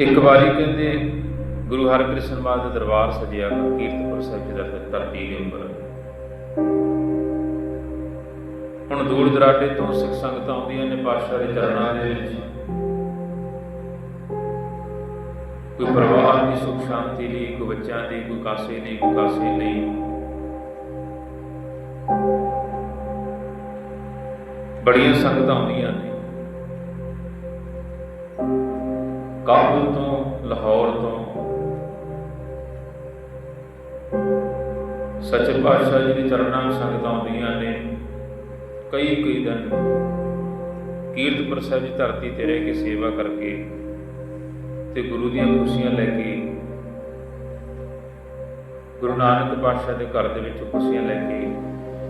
ਇੱਕ ਵਾਰੀ ਕਹਿੰਦੇ, ਗੁਰੂ ਹਰਕ੍ਰਿਸ਼ਨ ਮਾਨ ਦਾ ਦਰਬਾਰ ਸਜਿਆ ਕੀਰਤਪੁਰ ਸਾਹਿਬ ਜੀ ਦਾ ਧਰਤੀ ਦੇ ਉੱਪਰ। ਹੁਣ ਦੂਰ ਦਰਾਡੇ ਤੋਂ ਸਿੱਖ ਸੰਗਤਾਂ ਆਉਂਦੀਆਂ ਨੇ ਪਾਤਸ਼ਾਹ ਦੇ ਚਰਨਾਂ ਦੇ ਵਿੱਚ। ਕੋਈ ਪਰਿਵਾਰ ਦੀ ਸੁਖ ਸ਼ਾਂਤੀ ਲਈ ਕੋਈ ਬੱਚਿਆਂ ਦੀ, ਕੋਈ ਕਾਸੇ ਲਈ ਕੋਈ ਕਾਸੇ ਲਈ ਬੜੀਆਂ ਸੰਗਤਾਂ ਆਉਂਦੀਆਂ ਨੇ। ਕਾਬੁਲ ਤੋਂ, ਲਾਹੌਰ ਤੋਂ। ਸੱਚੇ ਪਾਤਸ਼ਾਹ ਜੀ ਦੇ ਚਰਨਾਂ ਵਿੱਚ ਸੰਗਤਾਂ ਆਉਂਦੀਆਂ ਨੇ। ਕਈ ਕਈ ਦਿਨ ਕੀਰਤਪੁਰ ਸਾਹਿਬ ਦੀ ਧਰਤੀ ਤੇ ਰਹਿ ਕੇ ਸੇਵਾ ਕਰਕੇ ਤੇ ਗੁਰੂ ਦੀਆਂ ਖੁਸ਼ੀਆਂ ਲੈ ਕੇ, ਗੁਰੂ ਨਾਨਕ ਪਾਤਸ਼ਾਹ ਦੇ ਘਰ ਦੇ ਵਿੱਚ ਖੁਸ਼ੀਆਂ ਲੈ ਕੇ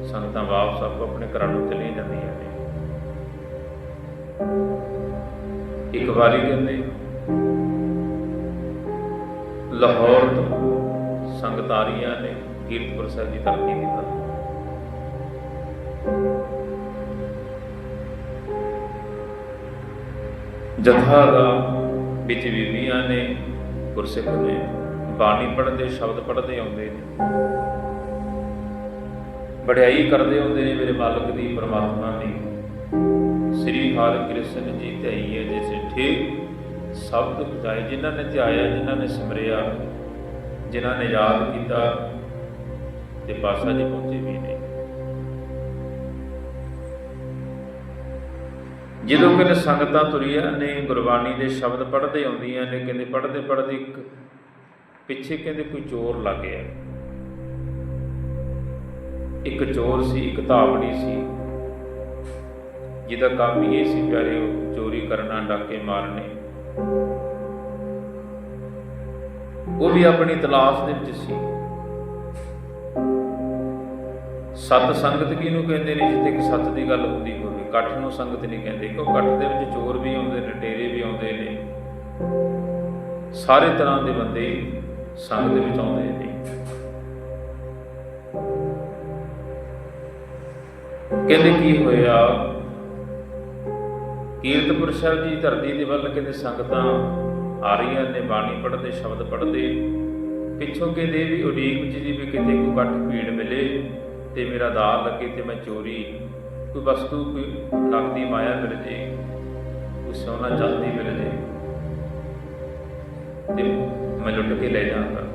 ਸੰਗਤਾਂ ਵਾਪਸ ਆਪੋ ਆਪਣੇ ਘਰਾਂ ਨੂੰ ਚਲੀਆਂ ਜਾਂਦੀਆਂ ਨੇ। ਇੱਕ ਵਾਰੀ ਕਹਿੰਦੇ ਲਾਹੌਰ ਤੋਂ ਸੰਗਤਾਰੀਆਂ ਨੇ ਕੀਰਤਪੁਰ ਸਾਹਿਬ ਦੀ ਧਰਤੀ ਦੀ ਤਰਫ ਜਥਾ ਦਾ ਵਿੱਚ ਬੀਬੀਆਂ ਨੇ ਗੁਰਸਿੱਖ ਨੇ ਬਾਣੀ ਪੜ੍ਹਦੇ, ਸ਼ਬਦ ਪੜ੍ਹਦੇ ਆਉਂਦੇ ਨੇ। ਵਡਿਆਈ ਕਰਦੇ ਆਉਂਦੇ ਨੇ ਮੇਰੇ ਮਾਲਕ ਦੀ, ਪਰਮਾਤਮਾ ਦੀ। ਸ੍ਰੀ ਹਰਿ ਕ੍ਰਿਸ਼ਨ ਜੀ ਧਿਆਈ ਹੈ ਜਿਸ ਠੇ ਸਭ ਦੁੱਖ ਜਿਨ੍ਹਾਂ ਨੇ ਧਿਆਇਆ, ਜਿਨ੍ਹਾਂ ਨੇ ਸਿਮਰਿਆ, ਜਿਨ੍ਹਾਂ ਨੇ ਯਾਦ ਕੀਤਾ ਤੇ ਪਾਸਾ ਜੀ ਪਹੁੰਚੇ ਵੀ ਨੇ। ਜਦੋਂ ਕਹਿੰਦੇ ਸੰਗਤਾਂ ਤੁਰੀਆਂ ਨੇ, ਗੁਰਬਾਣੀ ਦੇ ਸ਼ਬਦ ਪੜ੍ਹਦੇ ਆਉਂਦੀਆਂ ਨੇ ਕਹਿੰਦੇ ਪੜ੍ਹਦੇ ਪੜ੍ਹਦੇ ਇੱਕ ਪਿੱਛੇ ਕਹਿੰਦੇ ਕੋਈ ਚੋਰ ਲੱਗ ਗਿਆ। ਇੱਕ ਚੋਰ ਸੀ, ਇੱਕ ਧਾਵਣੀ ਸੀ। ਜਿਹਦਾ ਕੰਮ ਇਹ ਸੀ ਪਿਆਰੇ ਚੋਰੀ ਕਰਨਾ, ਡਾਕੇ ਮਾਰਨੇ। ਉਹ ਵੀ ਆਪਣੀ ਤਲਾਸ਼ ਦੇ ਵਿੱਚ ਸੀ। ਸਤ ਸੰਗਤ ਕਿਹਨੂੰ ਕਹਿੰਦੇ ਨੇ, ਜਿੱਥੇ ਕਿ ਸਤ ਦੀ ਗੱਲ ਹੁੰਦੀ ਹੋਵੇ? ਇਕੱਠ ਨੂੰ ਸੰਗਤ ਨਹੀਂ ਕਹਿੰਦੇ ਕਿਉਂ ਇਕੱਠ ਦੇ ਵਿੱਚ ਚੋਰ ਵੀ ਆਉਂਦੇ ਨੇ ਟੇਰੇ ਵੀ ਆਉਂਦੇ ਨੇ। ਸਾਰੇ ਤਰ੍ਹਾਂ ਦੇ ਬੰਦੇ ਸੰਗਤ ਦੇ ਵਿੱਚ ਆਉਂਦੇ ਨੇ। ਕਹਿੰਦੇ ਕੀ ਹੋਇਆ? ਕੀਰਤਪੁਰ ਸਾਹਿਬ ਜੀ ਧਰਤੀ ਦੇ ਵੱਲ ਕਹਿੰਦੇ ਸੰਗਤਾਂ ਆ ਰਹੀਆਂ ਨੇ, ਬਾਣੀ ਪੜ੍ਹਦੇ, ਸ਼ਬਦ ਪੜ੍ਹਦੇ। ਪਿੱਛੋਂ ਕਹਿੰਦੇ ਵੀ ਉਡੀਕ ਵਿੱਚ ਜੀ ਵੀ ਕਿਤੇ ਕੋਈ ਘੱਟ ਭੀੜ ਮਿਲੇ ਤੇ ਮੇਰਾ ਦਾਰ ਲੱਗੇ ਤੇ ਮੈਂ ਚੋਰੀ, ਕੋਈ ਵਸਤੂ, ਕੋਈ ਨਕਦੀ ਮਾਇਆ ਮਿਲ ਜੇ, ਕੋਈ ਸੋਨਾ ਚਾਂਦੀ ਮਿਲ ਜੇ, ਤੇ ਮੈਂ ਲੁੱਟ ਕੇ ਲੈ ਜਾਵਾਂਗਾ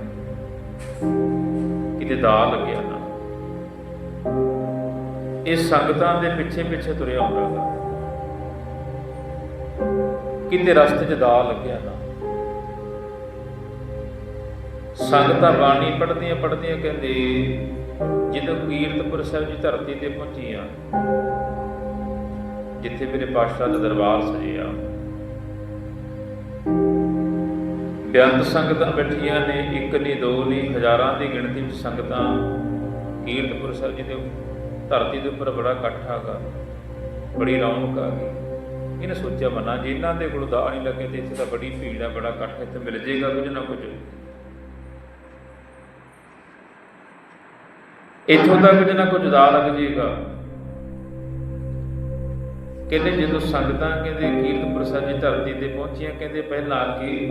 ਕਿਤੇ ਦਾਰ ਲੱਗਿਆ ਨਾ। ਇਹ ਸੰਗਤਾਂ ਦੇ ਪਿੱਛੇ ਪਿੱਛੇ ਤੁਰਿਆ ਹੁੰਦਾ ਕਿਤੇ ਰਸਤੇ 'ਚ ਦਾਅ ਲੱਗਿਆ ਨਾ। ਸੰਗਤਾਂ ਬਾਣੀ ਪੜ੍ਹਦੀਆਂ ਪੜ੍ਹਦੀਆਂ ਕਹਿੰਦੇ, ਜਦੋਂ ਕੀਰਤਪੁਰ ਸਾਹਿਬ ਜੀ ਧਰਤੀ ਤੇ ਪਹੁੰਚੀਆਂ ਜਿੱਥੇ ਮੇਰੇ ਪਾਤਸ਼ਾਹ ਦਾ ਦਰਬਾਰ ਸਜਿਆ। ਬੇਅੰਤ ਸੰਗਤਾਂ ਬੈਠੀਆਂ ਨੇ, ਇੱਕ ਨਹੀਂ ਦੋ ਨਹੀਂ ਹਜ਼ਾਰਾਂ ਦੀ ਗਿਣਤੀ ਵਿੱਚ ਸੰਗਤਾਂ ਕੀਰਤਪੁਰ ਸਾਹਿਬ ਜੀ ਦੇ ਧਰਤੀ ਦੇ ਉੱਪਰ ਬੜਾ ਇਕੱਠ ਆਗਾ ਬੜੀ ਰੌਣਕ ਆ ਗਈ। ਇਹਨੇ ਸੋਚਿਆ ਮਨਾ ਜੇ ਇਹਨਾਂ ਦੇ ਕੋਲ ਦਾ ਨਹੀਂ ਲੱਗੇ ਤੇ ਇੱਥੇ ਤਾਂ ਬੜੀ ਭੀੜ ਆ, ਬੜਾ ਇਕੱਠ ਇੱਥੇ ਮਿਲ ਜੇਗਾ ਕੁਝ ਨਾ ਕੁਝ। ਇੱਥੋਂ ਦਾ ਕੁਝ ਨਾ ਕੁਝ ਦਾਅ ਲੱਗ ਜੇਗਾ ਕਹਿੰਦੇ ਜਦੋਂ ਸੰਗਤਾਂ ਕਹਿੰਦੇ ਕੀਰਤਪੁਰ ਸਾਹਿਬ ਦੀ ਧਰਤੀ ਤੇ ਪਹੁੰਚੀਆਂ, ਕਹਿੰਦੇ ਪਹਿਲਾਂ ਆ ਕੇ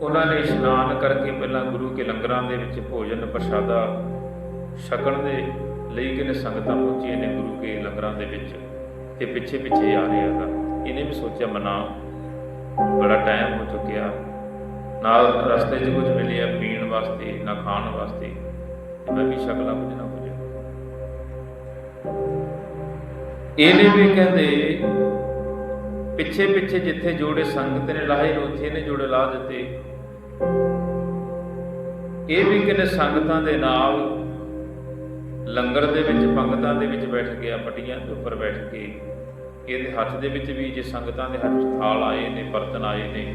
ਉਹਨਾਂ ਨੇ ਇਸ਼ਨਾਨ ਕਰਕੇ ਪਹਿਲਾਂ ਗੁਰੂ ਕੇ ਲੰਗਰਾਂ ਦੇ ਵਿੱਚ ਭੋਜਨ ਪ੍ਰਸ਼ਾਦਾ ਛਕਣ ਦੇ ਲਈ ਕਿਨੇ ਸੰਗਤਾਂ ਪਹੁੰਚੀਆਂ ਨੇ ਗੁਰੂ ਕੇ ਲੰਗਰਾਂ ਦੇ ਵਿੱਚ। ਤੇ ਪਿੱਛੇ ਪਿੱਛੇ ਆ ਰਿਹਾ ਹੈਗਾ। ਇਹਨੇ ਵੀ ਸੋਚਿਆ, ਮਨਾ। ਬੜਾ ਟਾਈਮ ਹੋ ਚੁੱਕਿਆ। ਨਾਲ ਰਸਤੇ 'ਚ ਕੁਝ ਮਿਲਿਆ ਪੀਣ ਵਾਸਤੇ, ਨਾ ਖਾਣ ਵਾਸਤੇ। ਤੇ ਮੈਂ ਵੀ ਛਕਲਾ ਕੁਝ ਨਾ ਕੁਝ। ਇਹਨੇ ਵੀ ਕਹਿੰਦੇ, ਪਿੱਛੇ ਪਿੱਛੇ ਜਿੱਥੇ ਜੋੜੇ ਸੰਗਤ ਨੇ ਲਾਹੇ ਨੇ ਉੱਥੇ ਇਹਨੇ ਜੋੜੇ ਲਾ ਦਿੱਤੇ। ਇਹ ਵੀ ਕਿਨੇ ਸੰਗਤਾਂ ਦੇ ਨਾਲ ਲੰਗਰ ਦੇ ਵਿੱਚ ਪੰਗਤਾਂ ਦੇ ਵਿੱਚ ਬੈਠ ਗਿਆ ਪਟੀਆਂ ਦੇ ਉੱਪਰ ਬੈਠ ਕੇ। ਇਹਦੇ ਹੱਥ ਦੇ ਵਿੱਚ ਵੀ ਜੇ ਸੰਗਤਾਂ ਦੇ ਹੱਥ ਥਾਲ ਆਏ ਨੇ, ਬਰਤਨ ਆਏ ਨੇ,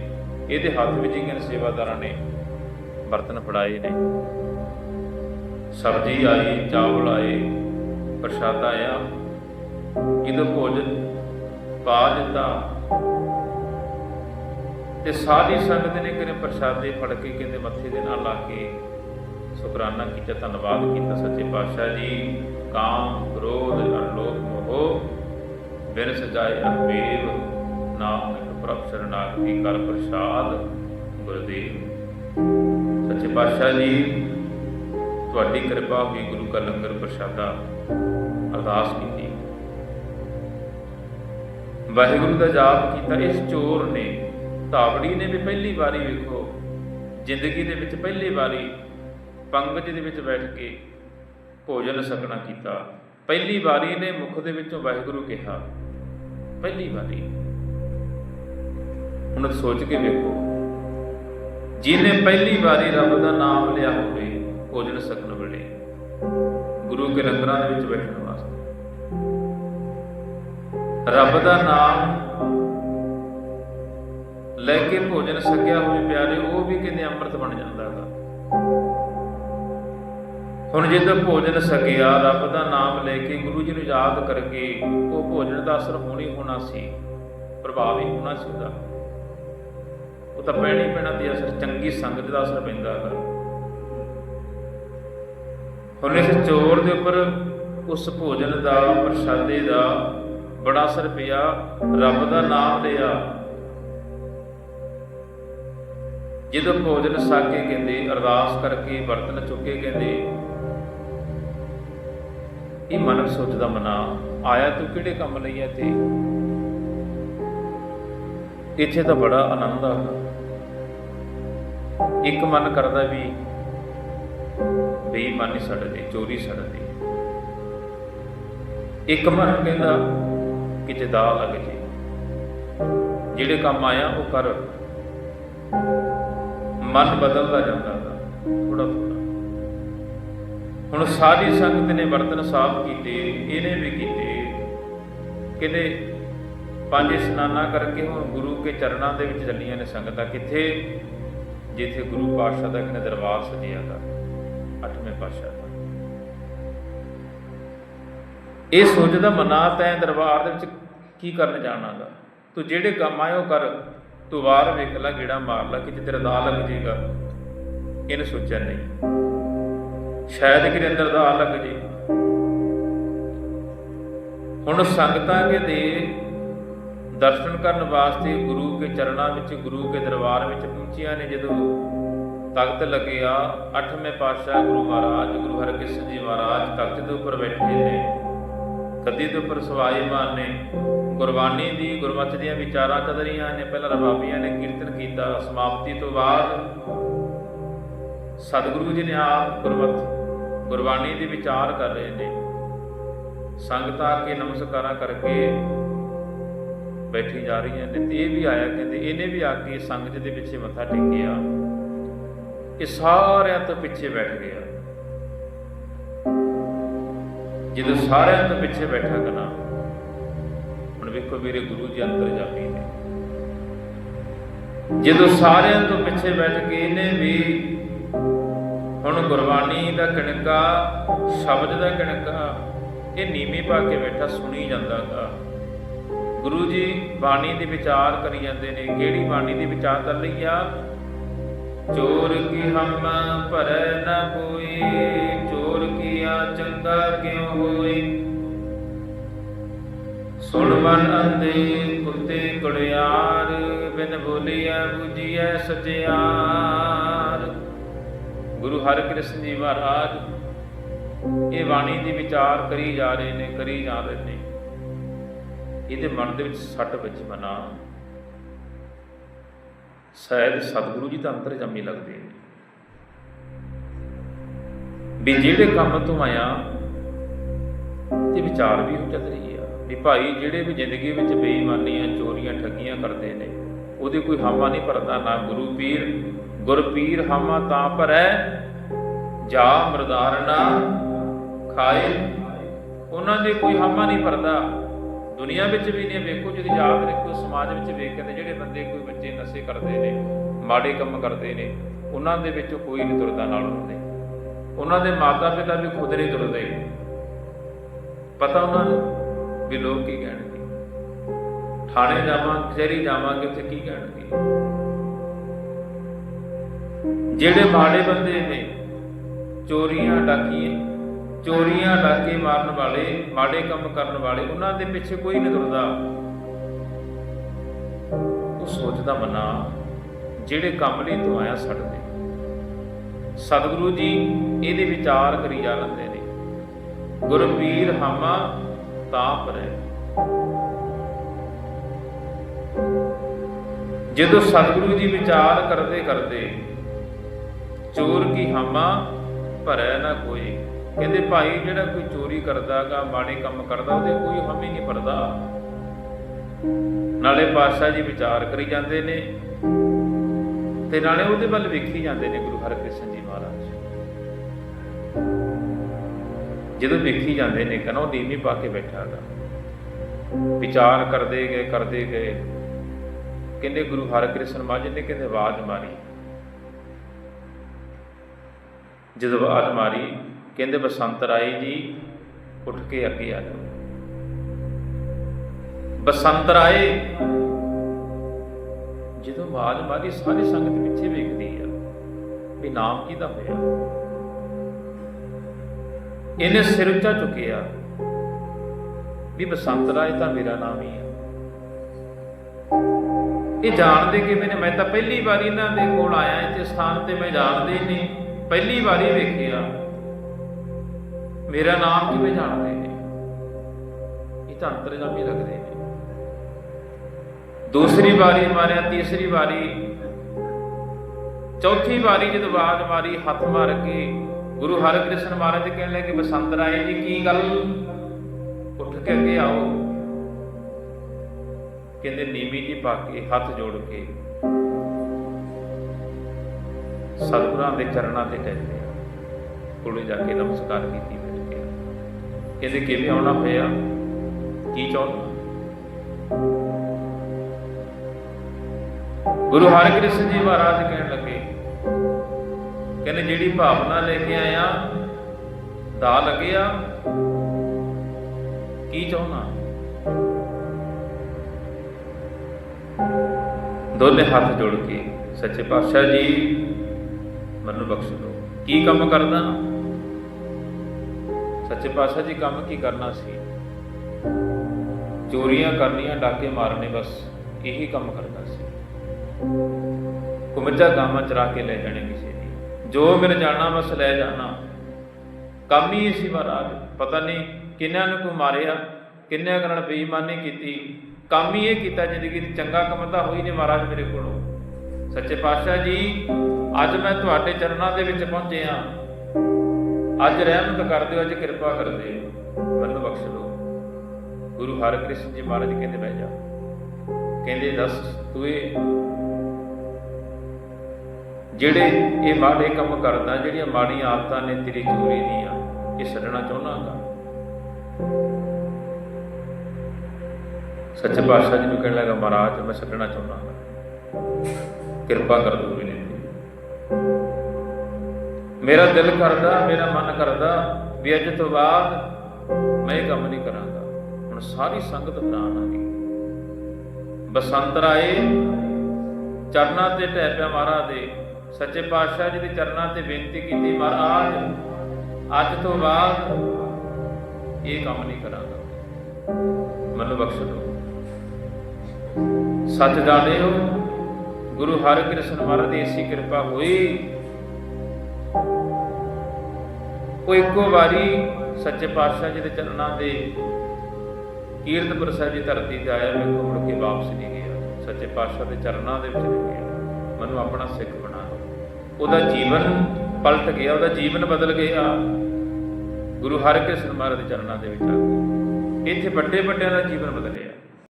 ਇਹਦੇ ਹੱਥ ਵਿੱਚ ਹੀ ਕਿਨ ਸੇਵਾਦਾਰਾਂ ਨੇ ਬਰਤਨ ਫੜਾਏ ਨੇ। ਸਬਜ਼ੀ ਆਈ, ਚਾਵਲ ਆਏ, ਪ੍ਰਸ਼ਾਦਾ ਆਇਆ। ਇਹਦਾ ਭੋਜਨ ਪਾ ਦਿੱਤਾ? ਤੇ ਸਾਰੀ ਸੰਗਤ ਨੇ ਕਿਨੇ ਪ੍ਰਸ਼ਾਦੇ ਫੜ ਕੇ ਕਹਿੰਦੇ ਮੱਥੇ ਦੇ ਨਾਲ ਲਾ ਕੇ ਸ਼ੁਕਰਾਨਾ ਕੀਤਾ, ਧੰਨਵਾਦ ਕੀਤਾ ਸੱਚੇ ਪਾਤਸ਼ਾਹ ਜੀ। ਕਾਮ, ਕ੍ਰੋਧ ਅਲੋਭ ਮੋਹ ਬਿਨ ਸਜਾਏ ਅਬੇਵ ਨਾਮ ਪ੍ਰਭ ਸ਼ਰਨਾਗਤੀ, ਕਰ ਪ੍ਰਸਾਦ, ਗੁਰਦੇਵ। ਸੱਚੇ ਪਾਤਸ਼ਾਹ ਜੀ, ਤੁਹਾਡੀ ਕਿਰਪਾ ਹੋਈ ਗੁਰੂ ਕਾ ਲੰਗਰ ਪ੍ਰਸ਼ਾਦਾ ਅਰਦਾਸ ਕੀਤੀ। ਵਾਹਿਗੁਰੂ ਦਾ ਜਾਪ ਕੀਤਾ, ਇਸ ਚੋਰ ਨੇ। ਧਾਵੜੀ ਨੇ ਵੀ ਪਹਿਲੀ ਵਾਰੀ ਵੇਖੋ, ਜ਼ਿੰਦਗੀ ਦੇ ਵਿੱਚ ਪਹਿਲੀ ਵਾਰੀ ਪੰਗਜ ਦੇ ਵਿੱਚ ਬੈਠ ਕੇ ਭੋਜਨ ਸਕਣਾ ਕੀਤਾ। ਪਹਿਲੀ ਵਾਰੀ ਇਹਨੇ ਮੁਖ ਦੇ ਵਿੱਚੋਂ ਵਾਹਿਗੁਰੂ ਕਿਹਾ। ਪਹਿਲੀ ਵਾਰੀ। ਹੁਣ ਸੋਚ ਕੇ ਵੇਖੋ। ਜਿਹਨੇ ਪਹਿਲੀ ਵਾਰੀ ਰੱਬ ਦਾ ਨਾਮ ਲਿਆ ਹੋਵੇ, ਭੋਜਨ ਸਕਣ ਵੇਲੇ, ਗੁਰੂ ਕੇ ਲੰਗਰਾਂ ਦੇ ਵਿੱਚ ਬੈਠਣ ਵਾਸਤੇ। ਰੱਬ ਦਾ ਨਾਮ ਲੈ ਕੇ ਭੋਜਨ ਸਕਿਆ ਹੋਵੇ ਪਿਆਰੇ, ਉਹ ਵੀ ਕਹਿੰਦੇ ਅੰਮ੍ਰਿਤ ਬਣ ਜਾਂਦਾ ਹੈਗਾ। ਹੁਣ ਜਦੋਂ ਭੋਜਨ ਸਕਿਆ ਰੱਬ ਦਾ ਨਾਮ ਲੈ ਕੇ ਗੁਰੂ ਜੀ ਨੂੰ ਯਾਦ ਕਰਕੇ ਉਹ ਭੋਜਨ ਦਾ ਅਸਰ ਹੋਣੀ ਹੋਣਾ ਸੀ, ਪ੍ਰਭਾਵ ਹੀ ਹੋਣਾ ਸੀ ਉਹਦਾ। ਉਹ ਤਾਂ ਪੈਣੀ ਪੈਣਾ ਦੀ ਅਸਰ ਚੰਗੀ ਸੰਗਤ ਦਾ ਅਸਰ ਪੈਂਦਾ ਹੈ ਹੁਣ ਇਸ ਚੋਰ ਦੇ ਉੱਪਰ ਉਸ ਭੋਜਨ ਦਾ, ਪ੍ਰਸ਼ਾਦੇ ਦਾ ਬੜਾ ਅਸਰ ਪਿਆ, ਰੱਬ ਦਾ ਨਾਮ ਲਿਆ। ਜਦੋਂ ਭੋਜਨ ਸਾਕੇ ਕਹਿੰਦੇ, ਅਰਦਾਸ ਕਰਕੇ, ਬਰਤਨ ਚੁੱਕੇ ਕਹਿੰਦੇ ਇਹ ਮਨ ਸੋਚਦਾ ਮਨਾ ਆਇਆ ਤੂੰ ਕਿਹੜੇ ਕੰਮ ਲਈ ਹੈ ਤੇ ਇੱਥੇ ਤਾਂ ਬੜਾ ਆਨੰਦ ਆ। ਇੱਕ ਮਨ ਕਰਦਾ ਵੀ ਬੇਈਮਾਨੀ ਛੱਡਦੇ ਚੋਰੀ ਛੱਡਦੇ ਇੱਕ ਮਨ ਕਹਿੰਦਾ ਕਿਤੇ ਦਾ ਲੱਗ ਜੇ। ਜਿਹੜੇ ਕੰਮ ਆਇਆ ਉਹ ਕਰ। ਮਨ ਬਦਲਦਾ ਜਾਂਦਾ। ਥੋੜਾ ਹੁਣ ਸਾਰੀ ਸੰਗਤ ਨੇ ਬਰਤਨ ਸਾਫ਼ ਕੀਤੇ, ਇਹਨੇ ਵੀ ਕੀਤੇ। ਕਿਤੇ ਪੰਜ ਇਸ਼ਨਾਨਾਂ ਕਰਕੇ ਹੁਣ ਗੁਰੂ ਕੇ ਚਰਨਾਂ ਦੇ ਵਿੱਚ ਚੱਲੀਆਂ ਨੇ ਸੰਗਤਾਂ। ਕਿੱਥੇ? ਜਿੱਥੇ ਗੁਰੂ ਪਾਤਸ਼ਾਹ ਦਾ ਕਿਨੇ ਦਰਬਾਰ ਸਜਿਆ ਦਾ ਅੱਠਵੇਂ ਪਾਤਸ਼ਾਹ ਦਾ। ਇਹ ਸੋਚਦਾ, ਮਨਾ ਤੈਂ ਦਰਬਾਰ ਦੇ ਵਿੱਚ ਕੀ ਕਰਨ ਜਾਣਾਗਾ ਤੂੰ ਜਿਹੜੇ ਕੰਮ ਆਏ ਉਹ ਕਰ, ਤੂੰ ਬਾਹਰ ਵੇਖ ਲੈ, ਗੇੜਾ ਮਾਰ ਲੈ, ਕਿ ਤੇਰਾ ਦਾ ਲੱਗ ਜਾਏਗਾ ਇਹਨੇ ਸੋਚਿਆ ਨਹੀਂ। ਸ਼ਾਇਦ ਕਿ ਅੰਦਰ ਦਾ ਲੱਗ ਜੇ। ਹੁਣ ਸੰਗਤਾਂ ਕੇ ਦੇ ਦਰਸ਼ਨ ਕਰਨ ਵਾਸਤੇ ਗੁਰੂ ਕੇ ਚਰਨਾਂ ਵਿੱਚ, ਗੁਰੂ ਕੇ ਦਰਬਾਰ ਵਿੱਚ ਪਹੁੰਚੀਆਂ ਨੇ ਜਦੋਂ ਤਖਤ ਲੱਗਿਆ ਅੱਠਵੇਂ ਪਾਤਸ਼ਾਹ ਗੁਰੂ ਮਹਾਰਾਜ, ਗੁਰੂ ਹਰਕ੍ਰਿਸ਼ਨ ਜੀ ਮਹਾਰਾਜ ਤਖਤ ਦੇ ਉੱਪਰ ਬੈਠੇ ਨੇ, ਗੱਦੀ ਦੇ ਉੱਪਰ ਸਵਾਈਮਾਨ ਨੇ, ਗੁਰਬਾਣੀ ਦੀ ਗੁਰਮਤਿ ਦੀਆਂ ਵਿਚਾਰਾਂ ਚੱਲ ਰਹੀਆਂ ਨੇ, ਪਹਿਲਾਂ ਰਬਾਬੀਆਂ ਨੇ ਕੀਰਤਨ ਕੀਤਾ, ਸਮਾਪਤੀ ਤੋਂ ਬਾਅਦ ਸਤਿਗੁਰੂ ਜੀ ਨੇ ਆਪ ਗੁਰਮਤਿ ਗੁਰਬਾਣੀ ਦੇ ਵਿਚਾਰ ਕਰ ਰਹੇ ਨੇ। ਸੰਗਤਾਂ ਕੇ ਨਮਸਕਾਰਾਂ ਕਰਕੇ ਬੈਠੀ ਜਾ ਰਹੀਆਂ ਨੇ ਤੇ ਇਹ ਵੀ ਆਇਆ ਕਹਿੰਦੇ, ਇਹਨੇ ਵੀ ਆ ਕੇ ਸੰਗਤ ਦੇ ਪਿੱਛੇ ਮੱਥਾ ਟੇਕਿਆ ਇਹ ਸਾਰਿਆਂ ਤੋਂ ਪਿੱਛੇ ਬੈਠ ਗਿਆ। ਜਦੋਂ ਸਾਰਿਆਂ ਤੋਂ ਪਿੱਛੇ ਬੈਠਾ ਕਨਾ ਹੁਣ ਵੇਖੋ ਮੇਰੇ ਗੁਰੂ ਜੀ ਅੰਦਰ ਜਾਪੀ ਨੇ। ਜਦੋਂ ਸਾਰਿਆਂ ਤੋਂ ਪਿੱਛੇ ਬੈਠ ਕੇ ਇਹਨੇ ਵੀ ਹੁਣ ਗੁਰਬਾਣੀ ਦਾ ਕਿਣਕਾ, ਸ਼ਬਦ ਦਾ ਕਿਣਕਾ, ਇਹ ਨੀਵੀਂ ਪਾ ਕੇ ਬੈਠਾ ਸੁਣੀ ਜਾਂਦਾਗਾ ਗੁਰੂ ਜੀ ਬਾਣੀ ਦੇ ਵਿਚਾਰ ਕਰੀ ਜਾਂਦੇ ਨੇ, ਕਿਹੜੀ ਬਾਣੀ ਦੀ ਵਿਚਾਰ ਕਰ ਲਈ ਆ? ਚੋਰ ਕੀ ਹਮ ਭਰੈ ਨ ਕੋਈ, ਚੋਰ ਕੀਆ ਚੰਗਾ ਕਿਉ ਹੋਈ? ਸੁਣ ਮਨ ਅੰਦੇ ਕੁੱਤੇ ਕੁੜਿਆਰ, ਬਿਨ ਬੋਲਿਆ ਬੁਝੀਐ ਸਚਿਆਰ ਗੁਰੂ ਹਰਿਕ੍ਰਿਸ਼ਨ ਜੀ ਮਹਾਰਾਜ, ਇਹ ਬਾਣੀ ਦੀ ਵਿਚਾਰ ਕਰੀ ਜਾ ਰਹੇ ਨੇ, ਕਰੀ ਜਾ ਰਹੇ ਨੇ। ਇਹਦੇ ਮਨ ਦੇ ਵਿੱਚ ਸੱਟ ਵਿੱਚ ਮਨਾ। ਸ਼ਾਇਦ ਸਤਿਗੁਰੂ ਜੀ ਤਾਂ ਅੰਤਰਜਾਮੀ ਲੱਗਦੇ ਨੇ। ਵੀ ਜਿਹੜੇ ਕੰਮ ਤੋਂ ਆਇਆ ਤੇ ਵਿਚਾਰ ਵੀ ਉਹ ਚੱਲ ਰਹੀ ਆ। ਵੀ ਭਾਈ ਜਿਹੜੇ ਵੀ ਜ਼ਿੰਦਗੀ ਵਿੱਚ ਬੇਈਮਾਨੀਆਂ, ਚੋਰੀਆਂ, ਠੱਗੀਆਂ ਕਰਦੇ ਨੇ, ਉਹਦੇ ਕੋਈ ਹਾਮਾ ਨਹੀਂ ਭਰਦਾ, ਨਾ ਗੁਰੂ ਪੀਰ ਗੁਰ ਪੀਰ ਹਾਮਾ ਤਾਂ ਭਰੈ, ਜਾ ਮਰਦਾਰਨਾ ਖਾਏ। ਉਹਨਾਂ ਦੇ ਕੋਈ ਹਾਮਾ ਨਹੀਂ ਭਰਦਾ। ਦੁਨੀਆ ਵਿੱਚ ਵੀ ਨੇ, ਵੇਖੋ ਜਦੋਂ ਯਾਦ ਰੱਖੋ ਸਮਾਜ ਵਿੱਚ ਵੇਖ ਜਿਹੜੇ ਬੰਦੇ ਕੋਈ ਬੱਚੇ ਨਸ਼ੇ ਕਰਦੇ ਨੇ, ਮਾੜੇ ਕੰਮ ਕਰਦੇ ਨੇ, ਉਹਨਾਂ ਦੇ ਵਿੱਚ ਕੋਈ ਨਹੀਂ ਤੁਰਦਾ ਨਾਲ ਉਹਨਾਂ ਦੇ। ਉਹਨਾਂ ਦੇ ਮਾਤਾ ਪਿਤਾ ਵੀ ਖੁਦ ਨਹੀਂ ਤੁਰਦੇ। ਪਤਾ ਉਹਨਾਂ ਨੂੰ ਵੀ ਲੋਕ ਕੀ ਕਹਿਣਗੇ? ਥਾਣੇ ਜਾਵਾਂ ਕਚਹਿਰੀ ਜਾਵਾਂਗੇ, ਉੱਥੇ ਕੀ ਕਹਿਣਗੇ? ਜਿਹੜੇ ਮਾੜੇ ਬੰਦੇ ਨੇ, ਚੋਰੀਆਂ ਡਾਕੀਆਂ ਚੋਰੀਆਂ ਡਾਕੇ ਮਾਰਨ ਵਾਲੇ, ਮਾੜੇ ਕੰਮ ਕਰਨ ਵਾਲੇ, ਉਹਨਾਂ ਦੇ ਪਿੱਛੇ ਕੋਈ ਨਹੀਂ ਤੁਰਦਾ। ਸੋਚਦਾ ਮਨਾ, ਜਿਹੜੇ ਕੰਮ ਲਈ ਤੂੰ ਆਇਆ ਛੱਡ ਦੇ। ਸਤਿਗੁਰੂ ਜੀ ਇਹਦੇ ਵਿਚਾਰ ਕਰੀ ਜਾ ਲੈਂਦੇ ਨੇ। ਗੁਰਪੀਰ ਹਾਮਾ ਤਾਂ ਪਰੈ ਜਦੋਂ ਸਤਿਗੁਰੂ ਜੀ ਵਿਚਾਰ ਕਰਦੇ ਕਰਦੇ ਚੋਰ ਕੀ ਹਾਮਾ ਭਰੈ ਨਾ ਕੋਈ। ਕਹਿੰਦੇ ਭਾਈ ਜਿਹੜਾ ਕੋਈ ਚੋਰੀ ਕਰਦਾਗਾ ਮਾੜੇ ਕੰਮ ਕਰਦਾ, ਉਹਦੇ ਕੋਈ ਹਾਮੀ ਨਹੀਂ ਭਰਦਾ। ਨਾਲੇ ਪਾਤਸ਼ਾਹ ਜੀ ਵਿਚਾਰ ਕਰੀ ਜਾਂਦੇ ਨੇ ਤੇ ਨਾਲੇ ਉਹਦੇ ਵੱਲ ਵੇਖੀ ਜਾਂਦੇ ਨੇ ਗੁਰੂ ਹਰਕ੍ਰਿਸ਼ਨ ਜੀ ਮਹਾਰਾਜ। ਜਦੋਂ ਵੇਖੀ ਜਾਂਦੇ ਨੇ ਕਹਿੰਦਾ ਉਹ ਨੀਵੀਂ ਪਾ ਕੇ ਬੈਠਾ ਗਾ। ਵਿਚਾਰ ਕਰਦੇ ਗਏ ਕਰਦੇ ਗਏ। ਕਹਿੰਦੇ ਗੁਰੂ ਹਰਕ੍ਰਿਸ਼ਨ ਮਹਾਰਾਜ ਨੇ ਕਹਿੰਦੇ ਆਵਾਜ਼ ਮਾਰੀ। ਜਦੋਂ ਆਵਾਜ਼ ਮਾਰੀ, ਕਹਿੰਦੇ ਬਸੰਤ ਰਾਏ ਜੀ, ਉੱਠ ਕੇ ਅੱਗੇ ਆ ਜਾਓ। ਬਸੰਤ ਰਾਏ ਜਦੋਂ ਆਵਾਜ਼ ਮਾਰੀ, ਸਾਰੀ ਸੰਗਤ ਪਿੱਛੇ ਵੇਖਦੀ ਆ ਵੀ ਨਾਮ ਕਿਹਦਾ ਹੋਇਆ। ਇਹਨੇ ਸਿਰ ਉੱਚਾ ਚੁੱਕਿਆ ਵੀ ਬਸੰਤ ਰਾਏ ਤਾਂ ਮੇਰਾ ਨਾਮ ਹੀ ਆ। ਇਹ ਜਾਣਦੇ ਕਿਵੇਂ ਨੇ? ਮੈਂ ਤਾਂ ਪਹਿਲੀ ਵਾਰੀ ਇਹਨਾਂ ਦੇ ਕੋਲ ਆਇਆ ਇੱਥੇ, ਸਥਾਨ ਤੇ ਮੈਂ ਜਾਣਦੇ ਹੀ ਨਹੀਂ। ਪਹਿਲੀ ਵਾਰੀ ਵੇਖਿਆ। ਮੇਰਾ ਨਾਮ ਕਿਵੇਂ ਜਾਣਦੇ ਨੇ? ਇਹ ਤਾਂ ਅੰਤਰਜਾਮੀ ਲੱਗਦੇ ਨੇ। ਦੂਸਰੀ ਵਾਰੀ ਮਾਰਿਆ, ਤੀਸਰੀ ਵਾਰੀ। ਚੌਥੀ ਵਾਰੀ ਜਦ ਆਵਾਜ਼ ਮਾਰੀ, ਹੱਥ ਮਾਰ ਕੇ ਗੁਰੂ ਹਰਕ੍ਰਿਸ਼ਨ ਮਹਾਰਾਜ ਕਹਿਣ ਲੱਗੇ, ਬਸੰਤ ਰਾਏ ਜੀ, ਕੀ ਗੱਲ? ਉੱਠ ਕੇ ਅੱਗੇ ਆਓ। ਕਹਿੰਦੇ, ਨੀਵੀਂ ਜੀ ਪਾ ਕੇ ਹੱਥ ਜੋੜ ਕੇ ਸਤਿਗੁਰਾਂ ਦੇ ਚਰਨਾਂ ਤੇ ਟਹਿ ਪਿਆ ਕੋਲੇ ਜਾ ਕੇ ਨਮਸਕਾਰ ਕੀਤੀ ਬੈਠ ਕੇ। ਕਹਿੰਦੇ, ਕਿਵੇਂ ਆਉਣਾ ਹੋਇਆ ਕੀ ਚਾਹੁੰਦਾ ਗੁਰੂ ਹਰਿਕ੍ਰਿਸ਼ਨ ਜੀ ਮਹਾਰਾਜ ਕਹਿਣ ਲੱਗੇ, ਕਹਿੰਦੇ, ਜਿਹੜੀ ਭਾਵਨਾ ਲੈ ਕੇ ਆਇਆ ਦਾ ਲੱਗਿਆ ਕੀ ਚਾਹੁੰਦਾ? ਦੋਨੇ ਹੱਥ ਜੋੜ ਕੇ, ਸੱਚੇ ਪਾਤਸ਼ਾਹ ਜੀ ਮੈਨੂੰ ਬਖਸ਼ ਦਿਓ। ਕੀ ਕੰਮ ਕਰਦਾ? ਸੱਚੇ ਪਾਤਸ਼ਾਹ ਜੀ, ਕੰਮ ਕੀ ਕਰਨਾ ਸੀ? ਚੋਰੀਆਂ ਕਰਨੀਆਂ, ਡਾਕੇ ਮਾਰਨੇ, ਬਸ ਇਹੀ ਕੰਮ ਕਰਦਾ ਸੀ। ਕੁਮੱਜਾ ਗਾਵਾਂ ਚਰਾ ਕੇ ਲੈ ਜਾਣੇ ਕਿਸੇ ਦੀ। ਜੋ ਮਿਲ ਜਾਣਾ, ਬਸ ਲੈ ਜਾਣਾ। ਕੰਮ ਹੀ ਇਹ ਸੀ ਮਹਾਰਾਜ। ਪਤਾ ਨਹੀਂ ਕਿੰਨਿਆਂ ਨੂੰ ਕੋ ਮਾਰਿਆ, ਕਿੰਨਿਆਂ ਕਰਨ ਬੇਈਮਾਨੀ ਕੀਤੀ। ਕੰਮ ਹੀ ਇਹ ਕੀਤਾ, ਜ਼ਿੰਦਗੀ ਦੀ ਚੰਗਾ ਕੰਮ ਤਾਂ ਹੋਈ ਨਹੀਂ ਮਹਾਰਾਜ ਮੇਰੇ ਕੋਲੋਂ। ਸੱਚੇ ਪਾਤਸ਼ਾਹ ਜੀ, ਅੱਜ ਮੈਂ ਤੁਹਾਡੇ ਚਰਨਾਂ ਦੇ ਵਿੱਚ ਪਹੁੰਚਿਆ ਅੱਜ ਰਹਿਮਤ ਕਰ ਦਿਓ ਅੱਜ ਕਿਰਪਾ ਕਰ ਦਿਓ ਮੈਨੂੰ ਬਖਸ਼ ਦਿਓ। ਗੁਰੂ ਹਰਕ੍ਰਿਸ਼ਨ ਜੀ ਮਹਾਰਾਜ ਕਹਿੰਦੇ ਬਹਿ ਜਾ। ਕਹਿੰਦੇ, ਦੱਸ ਤੂੰ ਇਹ ਜਿਹੜੇ ਇਹ ਮਾੜੇ ਕੰਮ ਕਰਦਾ, ਜਿਹੜੀਆਂ ਮਾੜੀਆਂ ਆਦਤਾਂ ਨੇ ਤੇਰੀ ਚੋਰੀ ਦੀਆਂ, ਇਹ ਛੱਡਣਾ ਚਾਹੁੰਦਾਗਾ ਸੱਚੇ ਪਾਤਸ਼ਾਹ ਜੀ ਨੂੰ ਕਹਿਣ ਲੱਗਾ, ਮਹਾਰਾਜ, ਮੈਂ ਛੱਡਣਾ ਚਾਹੁੰਦਾ ਹਾਂ ਕਿਰਪਾ ਕਰ ਦਿਓ ਮੇਰੇ ਮੇਰਾ ਦਿਲ ਕਰਦਾ, ਮੇਰਾ ਮਨ ਕਰਦਾ ਵੀ ਅੱਜ ਤੋਂ ਬਾਅਦ ਮੈਂ ਇਹ ਕੰਮ ਨਹੀਂ ਕਰਾਂਗਾ। ਹੁਣ ਸਾਰੀ ਸੰਗਤ ਹੈਰਾਨ ਆ ਗਈ। ਬਸੰਤ ਰਾਏ ਚਰਨਾਂ ਤੇ ਟਹਿ ਪਿਆ ਮਹਾਰਾਜ ਦੇ। ਸੱਚੇ ਪਾਤਸ਼ਾਹ ਜੀ ਦੇ ਚਰਨਾਂ ਤੇ ਬੇਨਤੀ ਕੀਤੀ, ਮਹਾਰਾਜ, ਅੱਜ ਤੋਂ ਬਾਅਦ ਇਹ ਕੰਮ ਨਹੀਂ ਕਰਾਂਗਾ। ਮੈਨੂੰ ਬਖਸ਼ ਦਿਓ। ਸੱਚ ਜਾਣੇ ਹੋ ਗੁਰੂ ਹਰਿਕ੍ਰਿਸ਼ਨ ਮਹਾਰਾਜ ਦੀ ਐਸੀ ਕਿਰਪਾ ਹੋਈ। ਉਹ ਇੱਕੋ ਵਾਰੀ ਸੱਚੇ ਪਾਤਸ਼ਾਹ ਜੀ ਦੇ ਚਰਨਾਂ ਦੇ ਕੀਰਤਪੁਰ ਸਾਹਿਬ ਦੀ ਧਰਤੀ ਤੇ ਆਇਆ ਮੈਂ ਮੁੜ ਕੇ ਵਾਪਸ ਨਹੀਂ ਗਿਆ। ਸੱਚੇ ਪਾਤਸ਼ਾਹ ਦੇ ਚਰਨਾਂ ਦੇ ਵਿੱਚ ਨਹੀਂ ਗਿਆ। ਮੈਨੂੰ ਆਪਣਾ ਸਿੱਖ ਬਣਾ ਉਹਦਾ ਜੀਵਨ ਪਲਟ ਗਿਆ, ਉਹਦਾ ਜੀਵਨ ਬਦਲ ਗਿਆ। ਗੁਰੂ ਹਰਿਕ੍ਰਿਸ਼ਨ ਮਹਾਰਾਜ ਦੇ ਚਰਨਾਂ ਦੇ ਵਿੱਚ ਆ ਕੇ ਇੱਥੇ ਵੱਡੇ ਵੱਡਿਆਂ ਦਾ ਜੀਵਨ ਬਦਲਿਆ